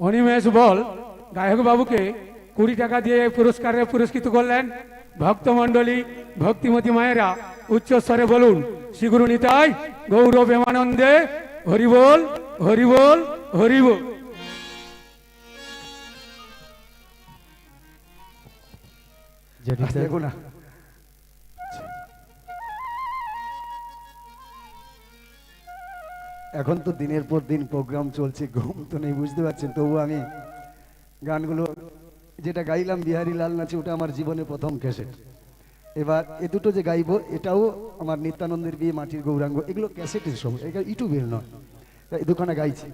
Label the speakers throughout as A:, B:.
A: অনিমেষ বল গায়ক বাবুকে কুড়ি টাকা দিয়ে পুরস্কারে পুরস্কৃত করলেন ভক্তমণ্ডলী ভক্তিমতী মায়েরা। উচ্চস্বরে বলুন শ্রীগুরু নিতাই গৌরব এমানন্দে হরিবোল হরিবোল হরিবোল
B: দেখো না। এখন তো দিনের পর দিন প্রোগ্রাম চলছে, ঘুম তো নেই, বুঝতে পারছেন? তবু আমি গানগুলো যেটা গাইলাম, বিহারি লাল নাচে, ওটা আমার জীবনে প্রথম ক্যাসেট এবার এ দুটো যে গাইব, এটাও আমার নিত্যানন্দের বিয়ে, মাটির গৌরাঙ্গ, এগুলো ক্যাসেটের সব এটা ইউটিউবের নয়। এই দুখানা গাইছি।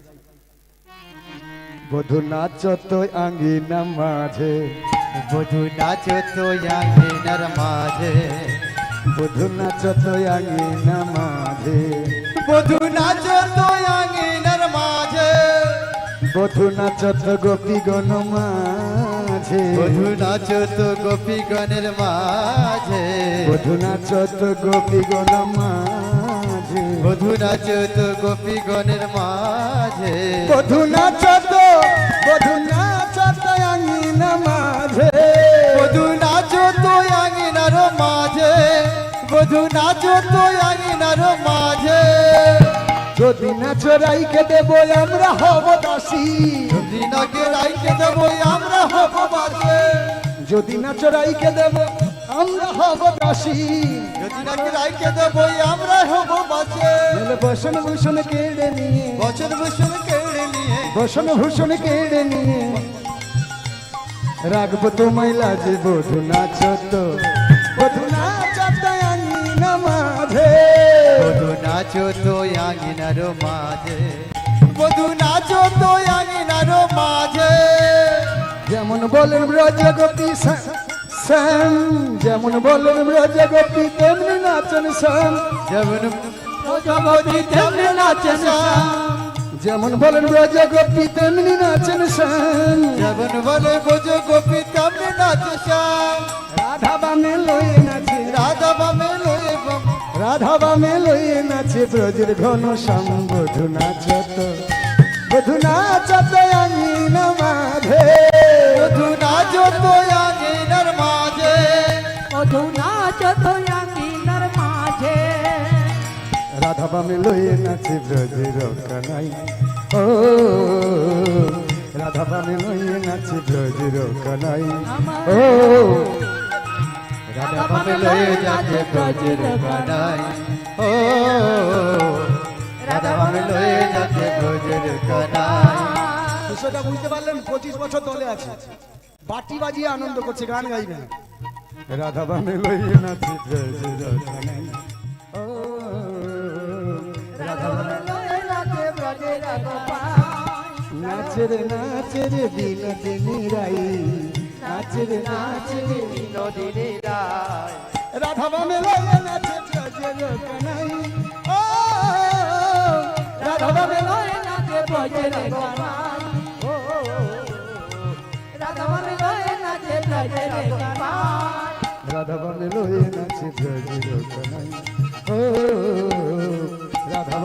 B: বধু নাচ তো আঙ্গিনা মাঝে,
C: বধু নাচো তো আঙ্গিনার মাঝে,
B: বধু নাচ তো আঙ্গিনা মাঝে।
C: বধু নাচো তো মাঝে।
B: বধু নাচ তো গোপী গণ মাঝে।
C: বধু নাচো তো গোপীগণের মাঝে।
B: বধু নাচ তো গোপী গণ মাঝে।
C: বধু নাচো তো গোপীগণের মাঝে।
B: বধু নাচ তো বধু নাচ তো আঙ্গিনা মাঝে।
C: বধু নাচো তো আঙ্গিনার মাঝে। বধু নাচো তো আঙ্গিনার মাঝে।
B: যদি নাচ রাইকে দেব আমরা হব দাসী।
C: দিনাকে রাইকে দেবো আমরা হব বাসে।
B: যদি নাচ রাইকে দেব আমরা হব দাসী।
C: যদি নাকি রাইকে দেবো আমরা হব বাসে।
B: বসন ভূষণ কেড়ে নিয়ে।
C: বছর বছর কেড়ে নিয়ে।
B: বসন ভূষণ কেড়ে নিয়ে। রাখব তোমায় লাজে বধু নাচ তো নাচো তো
C: আঙিনার মাঝে। বধু নাচো তো আঙিনার মাঝে।
B: যেমন বলেন ব্রজ গোপী শ্যাম, যেমন বলেন ব্রজ গোপী তেমনি নাচন শ্যাম
C: যেমন তেমনি নাচে শ্যাম।
B: যেমন বলেন ব্রজ গোপী তেমনি নাচন শ্যাম
C: যেমন বলে বোঝ গোপী তেমনি নাচে শ্যাম
B: রাধা বামে লয়ে নাচে।
C: রাধা বামে লয়ে
B: রাধা বামে লয়ে নাচে ব্রজের ঘন শ্যাম বধু নাচ তো বধু নাচ তো আঙ্গিনা মাঝে।
C: বধু নাচো তো আঙিনার মাঝে।
D: মধু নাচ তোয়াঙ্গিনার মাঝে।
B: রাধা বামে লয়ে নাচে ব্রজের কানাই ও রাধা বামে নাচে ব্রজের কানাই ও
C: রাধা লয়ে যাচ্ছে ব্রজের কানাই ও রাধা লয়ে যাচ্ছে ব্রজের কানাই
B: বিষয়টা বুঝতে পারলেন পঁচিশ বছর দলে আছে। বাটি বাজিয়ে আনন্দ করছে গান গাইবে না। রাধা বামে লইয়ে নাচে ব্রজের কানাই ও রাধা বামে
D: লয়ে নাচে ব্রজের গোপাল
B: নাচে রে নাচে রে বিনোদিনী রাই। নাচে রে
C: বিনোদিনী রায়
B: রাধা বামে লইয়ে নাচে ব্রজের কানাই। ও রাধা বামে
D: লয়ে নাচে ব্রজের গোপাল রাধা মানে লয়ে নাচে ব্রজের গোপাল
B: রাধা বামে লয়ে নাচে ব্রজের কানাই। ও রাধা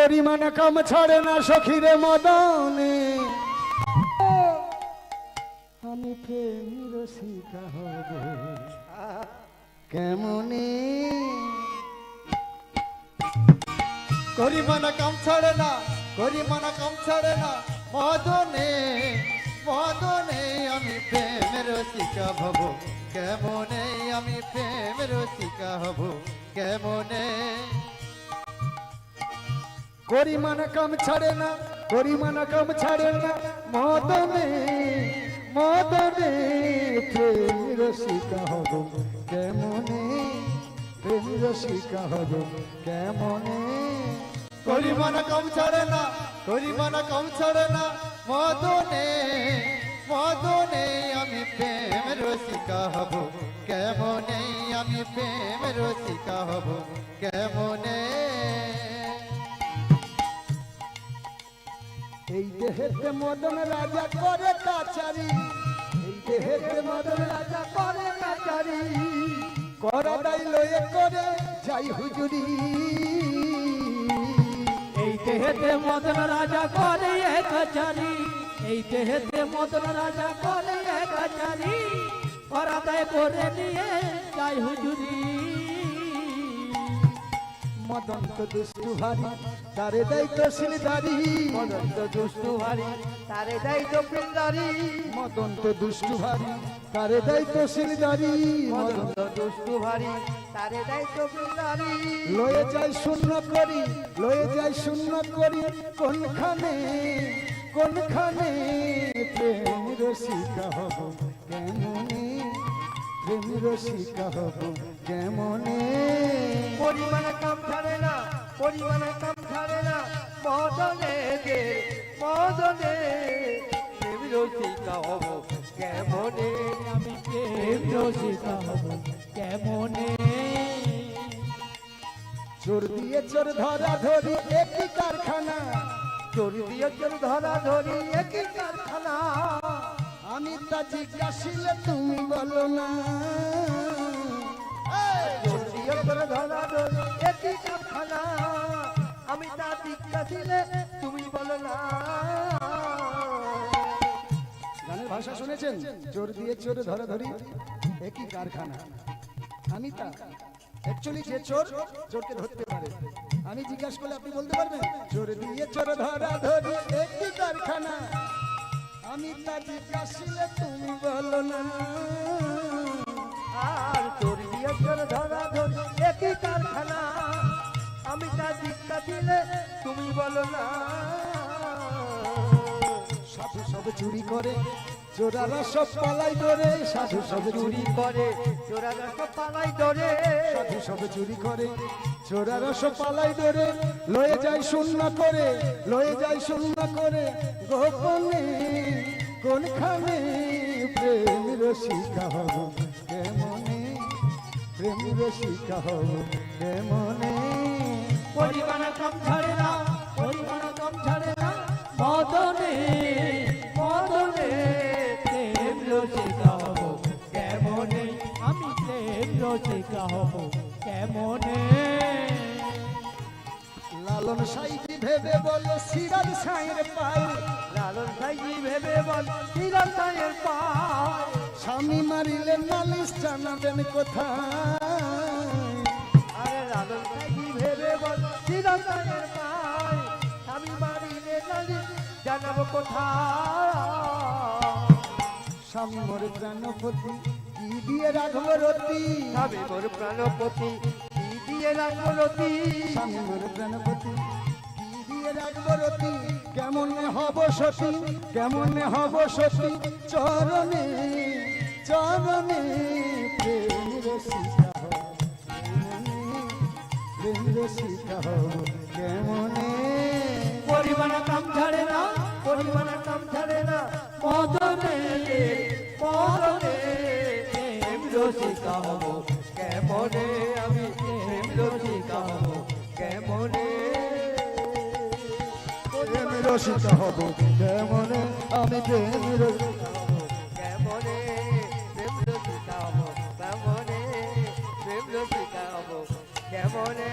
B: করিমানা কাম ছাড়ে না সখীরে মদনে। আমি প্রেমী রসিকা হব। কেমনে?
C: করিমানা কাম ছাড়ে না করিমানা কাম ছাড়ে না মদনে। মদনে আমি প্রেমের রসিকা হব। কেমনে আমি প্রেমের রসিকা হব? কেমনে?
B: করিমানা কাম ছাড়ে না করিমানা কাম ছাড়ে না। মদনে মদনে প্রেমী রসিকা হব, কেমনে? প্রেমী রসিকা হব, কেমনে?
C: করিমানা কাম ছাড়ে না করিমানা কাম ছাড়ে না। মদনে মদনে আমি প্রেম রসিকা হব, কেমনে? আমি প্রেম রসিকা হব, কেমনে?
B: এই দেহে দেহেতে মদন রাজা করে কাচারি। এই দেহেতে মদন রাজা করে কাচারি। করা দাই লয়ে করে যাই হুজুরি।
E: এই দেহেতে মদন রাজা করে কাচারি। এই দেহেতে মদন রাজা করে কাচারি। পরাদায় করে নিয়ে যাই হুজুরি।
B: মদন তো দুষ্টু ভারী তারে দেয় তো শিলদারি।
E: মদন তো দুষ্টু ভারী তারে দেয় তো পিন্দারি
B: মদন তো দুষ্টু ভারী তারে দেয় তো শিলদারি।
E: মদন তো দুষ্টু ভারী তারে দেয় তো
B: লয়ে যাই শূন্য করি লয়ে যাই শূন্য করি কোনখানে কোনখানে প্রেম রসিকা হব কেমনে? প্রেম রসিকা হব কেমনে?
E: পরিমাণ কম ছাড়ে না পরিমাণ কম ছাড়ে না। মদনে দে মদনে। প্রেম রসিকা হব কেমনে? আমি প্রেম রসিকা হব কেমনে?
B: চোর দিয়ে চোর ধরা ধরি একই কারখানা।
E: চোর দিয়ে চোর ধরা ধরি একই কারখানা।
B: আমি তা জিজ্ঞাসিলে, তুমি বলো না।
E: আমি তা জিজ্ঞাসিলে, তুমি বলো না।
B: গানের ভাষা শুনেছেন? চোর দিয়ে চোর ধরা ধরি, একই কারখানা। আমি তা অ্যাকচুয়ালি যে চোর চোরকে ধরতে পারে। আমি জিজ্ঞাসা করলে আপনি বলতে পারবেন চোর দিয়ে চোর ধরা ধরি, একই কারখানা। আমি তা জিজ্ঞাসিলে তুমি বলো না।
E: আর চোর দিয়ে চোর ধরা ধরি একই কারখানা। আমি তা জিজ্ঞা তুমি বলো না।
B: সাধু সব চুরি করে চোরারা সব পালাই ধরে। সাধু সব চুরি
E: করে চোরারা সব পালাই ধরে।
B: সাধু সব চুরি করে চোরারা সব পালাই ধরে। লয়ে যায় শূন্য করে, লয়ে যায় শূন্য করে। গোপনে কোনখানে প্রেম রসিকা হব কেমনে? প্রেম রসিকা হব কেমনে?
E: পরিমাণ কম ছাড়ে না, পরিমাণ কম ছাড়ে না। মদনে মদনে প্রেম রসিকা হব কেমনে? আমি প্রেম রসিকা হব কেমনে?
B: লালন সাইজি ভেবে বলে সিরাজ সাইয়ের পাই
E: লালন সাইজি ভেবে বল চিরন্তনের পায়
B: স্বামী মারিলে নালিশ জানাবেন কোথায়?
E: আরে লালন সাইজি ভেবে বল চিরন্তনের পায় স্বামী মারিলে নালি জানাব কোথায়?
B: স্বামী মোর প্রাণপতি কি দিয়ে রাখব রতি?
E: আমি মোর প্রাণপতি কি দিয়ে রাখব রতি?
B: স্বামী মোর প্রাণপতি কি দিয়ে রাখব রতি, কেমন হব সতী, কেমন হব সতী? চরণে চরণে প্রেম রসিকা প্রেম কেমনে?
E: পরিমাণ কাম ছাড়ে না, পরিমাণ কাম ছাড়ে না। মদনে মদনে প্রেম কেমনে আমি প্রেম রসিকা কেমনে?
B: রসিকা হব কেমনে? আমি প্রেম রসিকা
E: কেমনে? প্রেম রসিকা হব কেমনে? প্রেম রসিকা হব কেমনে?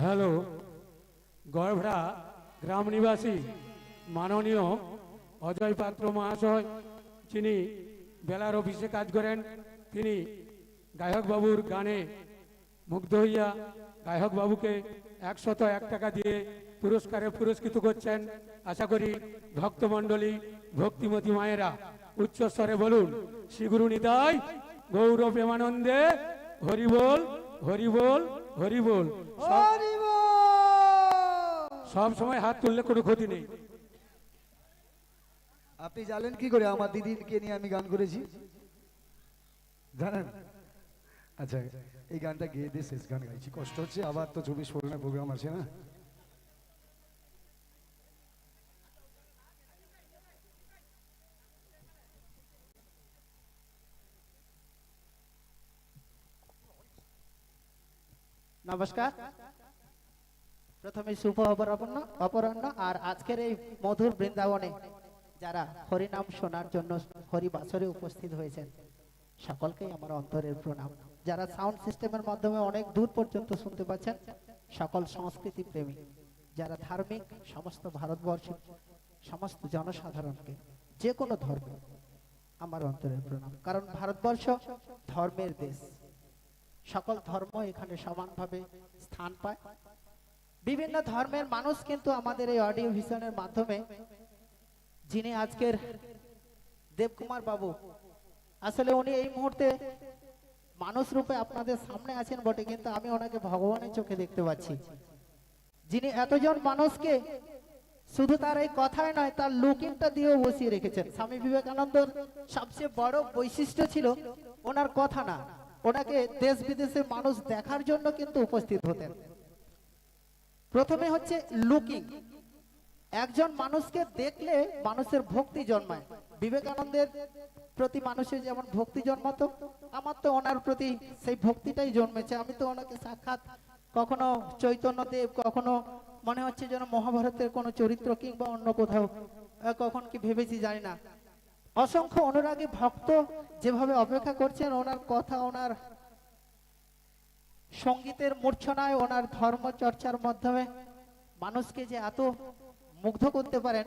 A: হ্যালো গড়ভরা গ্রাম নিবাসী মাননীয় অজয় পাত্র মহাশয় যিনি বেলার অফিসে কাজ করেন তিনি গায়ক বাবুর গানে মুগ্ধ হইয়া গায়ক বাবুকে একশত এক টাকা দিয়ে পুরস্কারে পুরস্কৃত করছেন। আশা করি ভক্তমণ্ডলী ভক্তিমতী মায়েরা উচ্চস্বরে বলুন শ্রীগুরু নিতাই গৌর প্রেমানন্দে হরিবোল হরিবোল হরিবোল সব সময় হাত তুললে কোনো ক্ষতি নেই।
B: আপনি জানেন কি করে আমার দিদিকে নিয়ে আমি গান করেছি? জানেন? আচ্ছা এই গানটা গেয়ে দিয়ে শেষ গান গাইছি। কষ্ট হচ্ছে, আবার তো চব্বিশ পরগনায় প্রোগ্রাম আছে না।
F: নমস্কার। প্রথমে শুভ অপরাহ্ন অপরাহ্ন, আর আজকের এই মধুর বৃন্দাবনে যারা হরিনাম শোনার জন্য হরিবাসরে উপস্থিত হয়েছেন, সকলকেই আমার অন্তরের প্রণাম। যারা সাউন্ড সিস্টেমের মাধ্যমে অনেক দূর পর্যন্ত শুনতে পাচ্ছেন, সকল সংস্কৃতি প্রেমী, যারা ধার্মিক, সমস্ত ভারতবর্ষ, সমস্ত জনসাধারণকে যে কোনো ধর্মে আমার অন্তরের প্রণাম। কারণ ভারতবর্ষ ধর্মের দেশ। সকল ধর্ম এখানে সমানভাবে স্থান পায়। বিভিন্ন ধর্মের মানুষ কিন্তু আমাদের এই অডিও ভিশনের মাধ্যমে যিনি আজকের দেবকুমার বাবু, আসলে উনি এই মুহূর্তে মানুষ রূপে আপনাদের সামনে আছেন বটে, কিন্তু আমি ওনাকে ভগবানের চোখে দেখতে পাচ্ছি। যিনি এতজন মানুষকে শুধু তার এই কথাই নয়, তার লুকিংটা দিয়েও বসিয়ে রেখেছেন। স্বামী বিবেকানন্দর সবচেয়ে বড় বৈশিষ্ট্য ছিল ওনার কথা না। ওনাকে দেশ বিদেশের মানুষ দেখার জন্য কিন্তু উপস্থিত হতেন। প্রথমে হচ্ছে লুকিং। একজন মানুষকে দেখলে মানুষের ভক্তি জন্মায়। বিবেকানন্দের প্রতি মানুষের যেমন ভক্তি জন্মাতো, আমার তো ওনার প্রতি সেই ভক্তিটাই জন্মেছে। আমি তো ওনাকে সাক্ষাৎ কখনো চৈতন্যদেব, কখনো মনে হচ্ছে যেন মহাভারতের কোনো চরিত্র কিংবা অন্য কোথাও কখন কি ভেবেছি জানি না। অসংখ্য অনুরাগী ভক্ত যেভাবে অপেক্ষা করছেন, ওনার কথা, ওনার সঙ্গীতের মূর্ছনায়, ওনার ধর্ম চর্চার মাধ্যমে, মানুষকে যে এত মুগ্ধ করতে পারেন,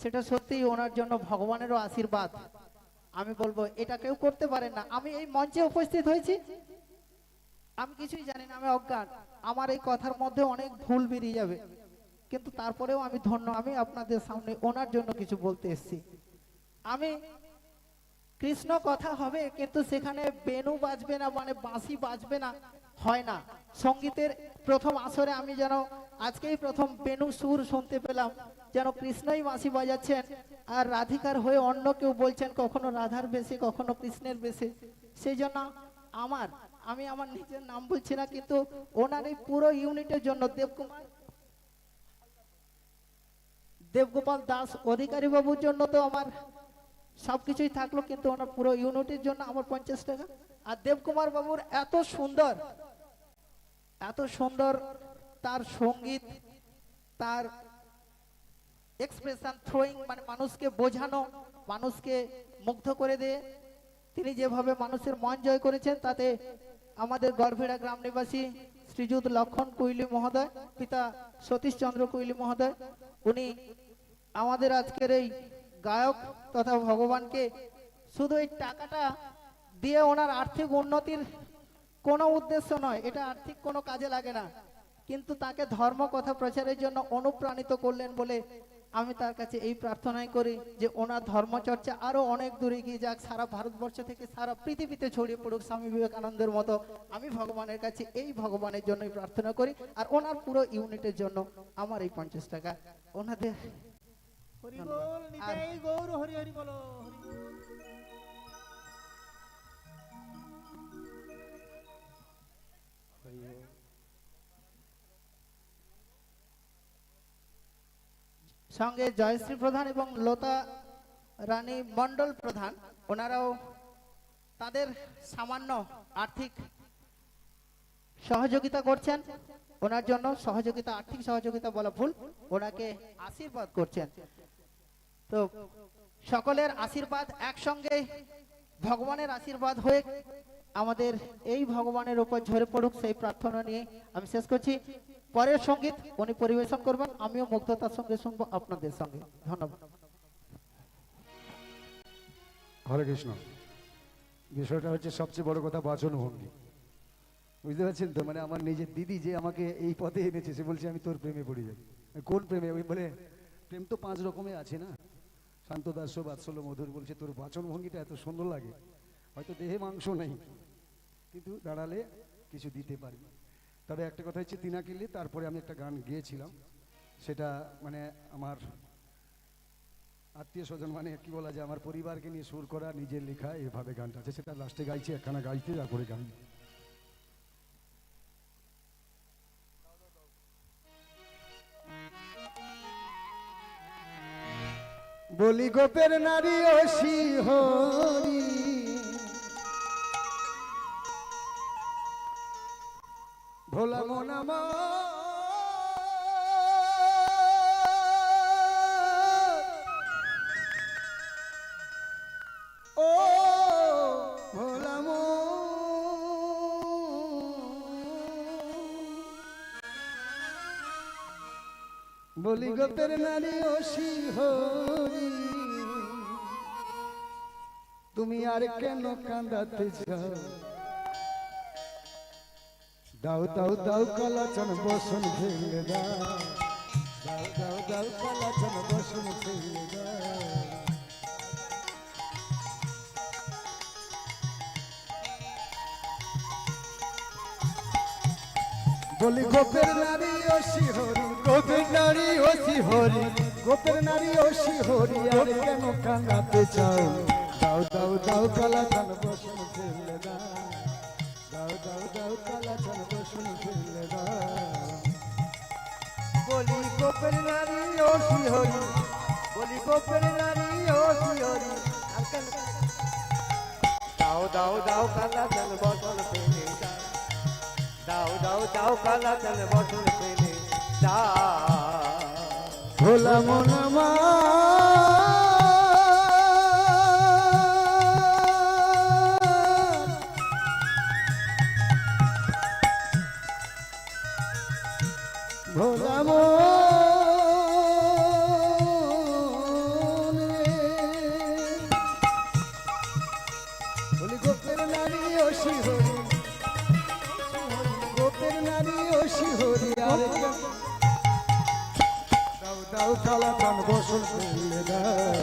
F: সেটা সত্যিই ওনার জন্য ভগবানেরও আশীর্বাদ। আমি বলব, এটা কেউ করতে পারেন না। আমি এই মঞ্চে উপস্থিত হয়েছি। আমি কিছুই জানি না, আমি অজ্ঞান। আমার এই কথার মধ্যে অনেক ভুল বেরিয়ে যাবে। কিন্তু তারপরেও আমি ধন্য, আমি আপনাদের সামনে ওনার জন্য কিছু বলতে এসেছি। আমি কৃষ্ণ কথা হবে, কিন্তু সেখানে বেনু বাজবে না মানে বাঁশি বাজবে না, হয় না। সঙ্গীতের প্রথম আসরে আমি যেন আজকেই প্রথম বেনু সুর শুনতে পেলাম, যেন কৃষ্ণই মাসি বাজাচ্ছেন। আর রাধিকার হয়ে অন্য কেউ বলছেন কখনো রাধার বেশে, কখনো কৃষ্ণের বেশে। সেই জন্য আমার, আমি আমার নিজের নাম বলছি না, কিন্তু ওনার এই পুরো ইউনিটের জন্য দেবকুমার। দেবগোপাল দাস অধিকারী বাবুর জন্য তো আমার সবকিছুই থাকল, কিন্তু ওনার পুরো ইউনিটের জন্য আমার পঞ্চাশ টাকা। আর দেবকুমার বাবুর এত সুন্দর এত সুন্দর তার সংগীত, তার এক্সপ্রেশন থ্রোয়িং মানে মানুষকে বোঝানো, মানুষকে মুগ্ধ করে দিয়ে। তিনি যেভাবে মানুষের মন জয় করেছেন, তাতে আমাদের গড়ভেড়া গ্রাম নিবাসী শ্রীযুত লক্ষণ কুইলি মহোদয়, পিতা সতীশ চন্দ্র কুইলি মহোদয়, উনি আমাদের আজকের এই গায়ক তথা ভগবানকে শুধু এই টাকাটা দিয়ে ওনার আর্থিক উন্নতির কোনো উদ্দেশ্য নয়, এটা আর্থিক কোনো কাজে লাগে না। কিন্তু তাকে ধর্ম কথা প্রচারের জন্য অনুপ্রাণিত করলেন বলে আমি তার কাছে এই প্রার্থনাই করি যে ওনার ধর্মচর্চা আরও অনেক দূরে গিয়ে যাক, সারা ভারতবর্ষ থেকে সারা পৃথিবীতে ছড়িয়ে পড়ুক স্বামী বিবেকানন্দের মতো। আমি ভগবানের কাছে এই ভগবানের জন্যই প্রার্থনা করি আর ওনার পুরো ইউনিটের জন্য আমার এই পঞ্চাশ টাকা। ওনাদের
D: হরি
F: সঙ্গে জয়শ্রী প্রধান এবং লতা রানী মন্ডল প্রধান, ওনারাও তাদের সামান্য আর্থিক সহযোগিতা করছেন। ওনার জন্য সহযোগিতা, আর্থিক সহযোগিতা বলা ভুল। ওনাকে আশীর্বাদ করছেন। তো সকলের আশীর্বাদ একসঙ্গে, ভগবানের আশীর্বাদ হয়ে আমাদের এই ভগবানের উপর ঝরে পড়ুক সেই প্রার্থনা নিয়ে আমি শেষ করছি। পরের সংগীত উনি পরিবেশন করবেন, আমিও মুগ্ধতার সঙ্গে শুনব আপনাদের সঙ্গে। ধন্যবাদ।
B: হরে কৃষ্ণ। বিষয়টা হচ্ছে সবচেয়ে বড় কথা বাচন ভঙ্গি। বুঝতে পারছেন তো? মানে আমার নিজের দিদি যে আমাকে এই পথে এনেছে, সে বলছে, আমি তোর প্রেমে পড়ে যাই কোন প্রেমে? ওই বলে, প্রেম তো পাঁচ রকমের আছে না? শান্ত দাস্য বাৎসল্য, মধুর বলছে, তোর বাচন ভঙ্গিটা এত সুন্দর লাগে। হয়তো দেহে মাংস নেই, কিন্তু দাঁড়ালে কিছু দিতে পারি তবে একটা কথা হচ্ছে তিনা কিনলে তারপরে আমি একটা গান গেয়েছিলাম। সেটা মানে আমার আত্মীয় স্বজন মানে কি বলা যায়, আমার পরিবারকে নিয়ে সুর করা, নিজের লেখা, এভাবে গানটা আছে। সেটা লাস্টে গাইছি, একখানা গাইতে, তারপরে গান। বলি গোপের নারী ও শিহরি ভোলা ও ভোলা মন। বলি গোপের নারী ও শিহরি তুমি আর কেন কান্দাতে যাও দাও দাও দাও কালাচন বসন ফেলে দাও। দাও দাও দাও কালাচন বসন ফেলে দাও। বলি গোপের নারী ও শিহরি গোপের নারী ও শিহরি। গোপের নারী ও শিহরি আর কেন কান্দাতে চাও? দাও দাও দাও কালাচন বসন ফেলে দাও। কালাচন বসন ফেলে দাও বলি গোপের নারী ও শিহরি বলি গোপের নারী ও শিহরি
E: দাও দাও দাও কালা চল বসল পেলে দাও দাও দাও কালা চল বসল পেলে দাও
B: ভোলা মন ভোলা রে। গোপের নারী ও শিহরি। গোপের নারী ও শিহরি দাও দাও কালা চান বসন, ফেলে দাও।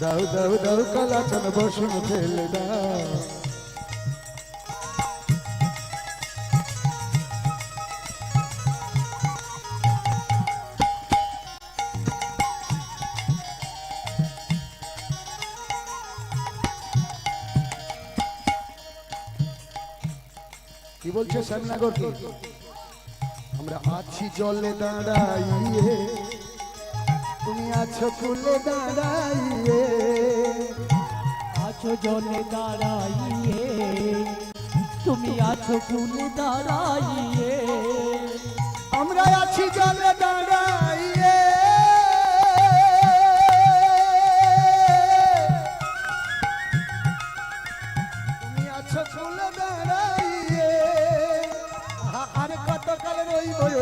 B: দাও দাও দাও কালা চান বসন, ফেলে দাও। কি বলছে শ্যামনগর আমরা আছি জলে দাঁড়াইয়ে, তুমি আছো কুলে দাঁড়াইয়ে।
D: আছো জলে দাঁড়াইয়ে, তুমি আছো কুলে দাঁড়াইয়ে।
B: আমরা আছি জলে দাঁড়াইয়ে।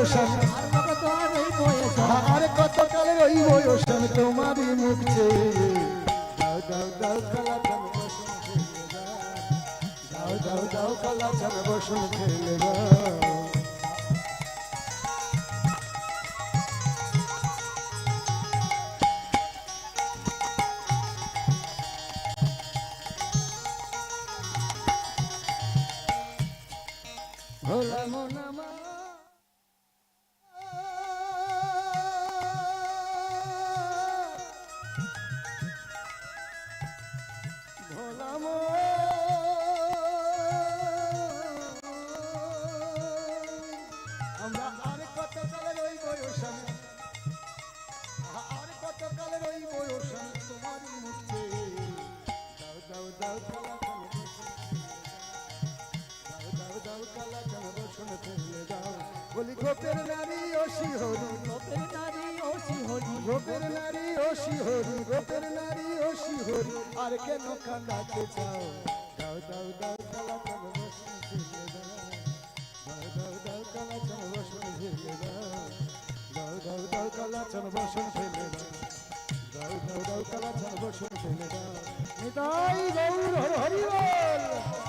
B: ওসান
D: আর কত
B: কাল রইব ওসান তোমারই মুখ চেয়ে। দাও দাও দাও কালা চান বসন খেলে দাও দাও দাও কালা চান বসন খেলে দাও গোপের নারী ও শিহরি
D: গোপের নারী ও শিহরি
B: গোপের নারী ও শিহরি গোপের নারী ও শিহরি আর কেন কান্দাতে চাও দাও দাও দাও কালা কালা বসন ফেলে দাও দাও দাও কালা কালা বসন ফেলে দাও দাও দাও দাও কালা কালা বসন ফেলে দাও দাও দাও কালা কালা বসন ফেলে দাও নিতাই গৌর হরি হরি বল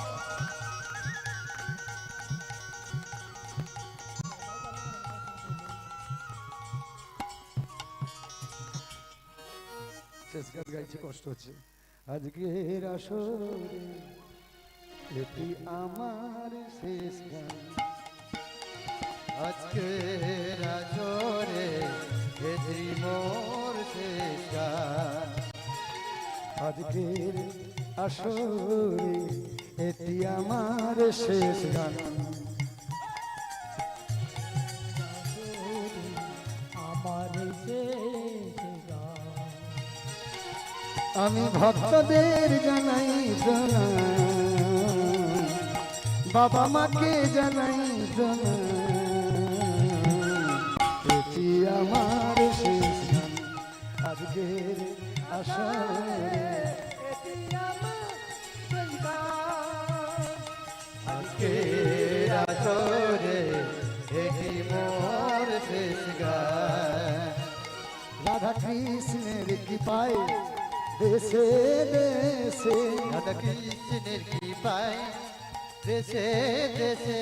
B: শেষ গান গাইছে কষ্ট হচ্ছে। আজকের আসরে এটি আমার শেষ গান।
C: আজকে রাজরে হেদি মোর শেষ গান।
B: আজকের আসরে এটি আমার শেষ গান। আমি ভক্তদের জানাই বাবা মাকে জানাই জানা। আমার শেষ আজকের আশা। রাধা কৃষ্ণের কৃপায় দেশে দেশে।
C: রাধা কৃষ্ণের কৃপায় দেশে দেশে।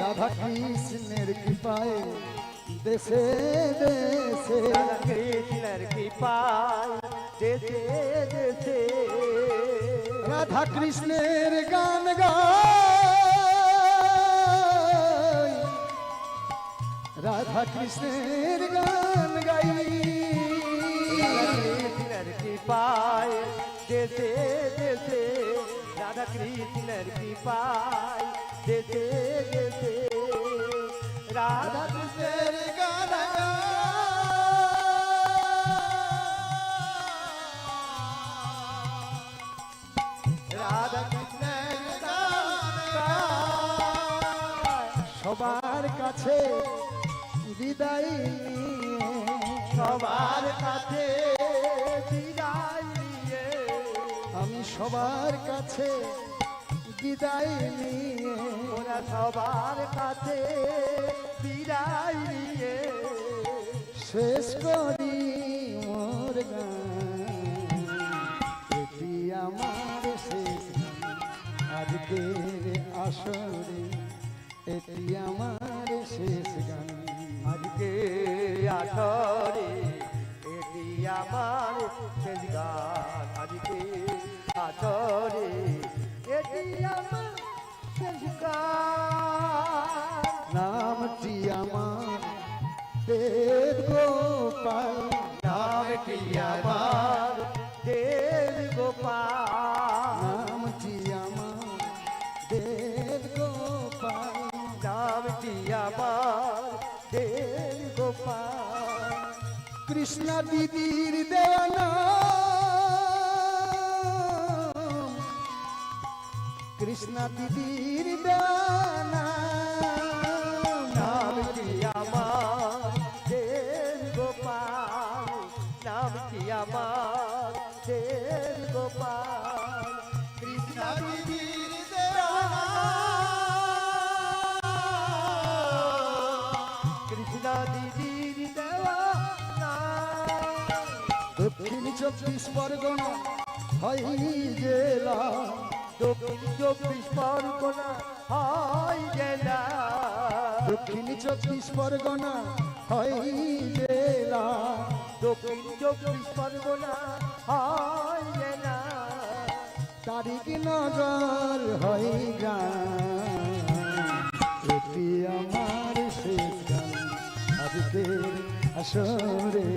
B: রাধা কৃষ্ণের কৃপায় দেশে দেশে।
E: রাধা কৃষ্ণের কৃপায় দেশে দেশে।
B: রাধা কৃষ্ণের গান গাই। রাধা কৃষ্ণের গান গাই।
E: কৃপায়, দেশে দেশে রাধা কৃষ্ণের কৃপায়, দেশে দেশে রাধা
C: কৃষ্ণের রাধা কৃষ্ণের
B: সবার কাছে বিদায়
E: সবার কাছে
B: সবার কাছে বিদায় নিয়ে,
E: ওরা সবার কাছে বিদায় নিয়ে
B: শেষ করি মোর গান এটি আমার শেষ। আজকের আসরে, এটি আমার শেষ গান
E: আজকে আসরে, এটি আমার শেষ গান আজকে আসরে এটি আমার শেষ
B: নামটি আমার দেব গোপাল।
E: নামটি আমার দেব গোপাল।
B: নামটি আমার দেব গোপাল।
E: নামটি আমার দেব গোপাল।
B: কৃষ্ণ দিদির দেওয়ানা কৃষ্ণ দিদির দেওয়ানা
E: নামটি আমার? দেব গোপাল নামটি আমার? দেব গোপাল, কৃষ্ণ
C: দিদির দেওয়ানা
E: কৃষ্ণ দিদির দেওয়া
B: দক্ষিণ চব্বিশ পরগনা, হয় জেলা।
E: দক্ষিণ চব্বিশ পরগনা হয় জেলা।
B: দক্ষিণ চব্বিশ পরগনা হয় জেলা।
E: দক্ষিণ চব্বিশ পরগনা হয় জেলা।
B: তারিখ নগর হয় গ্রাম। এটি আমার শেষ গান আজকের আসরে।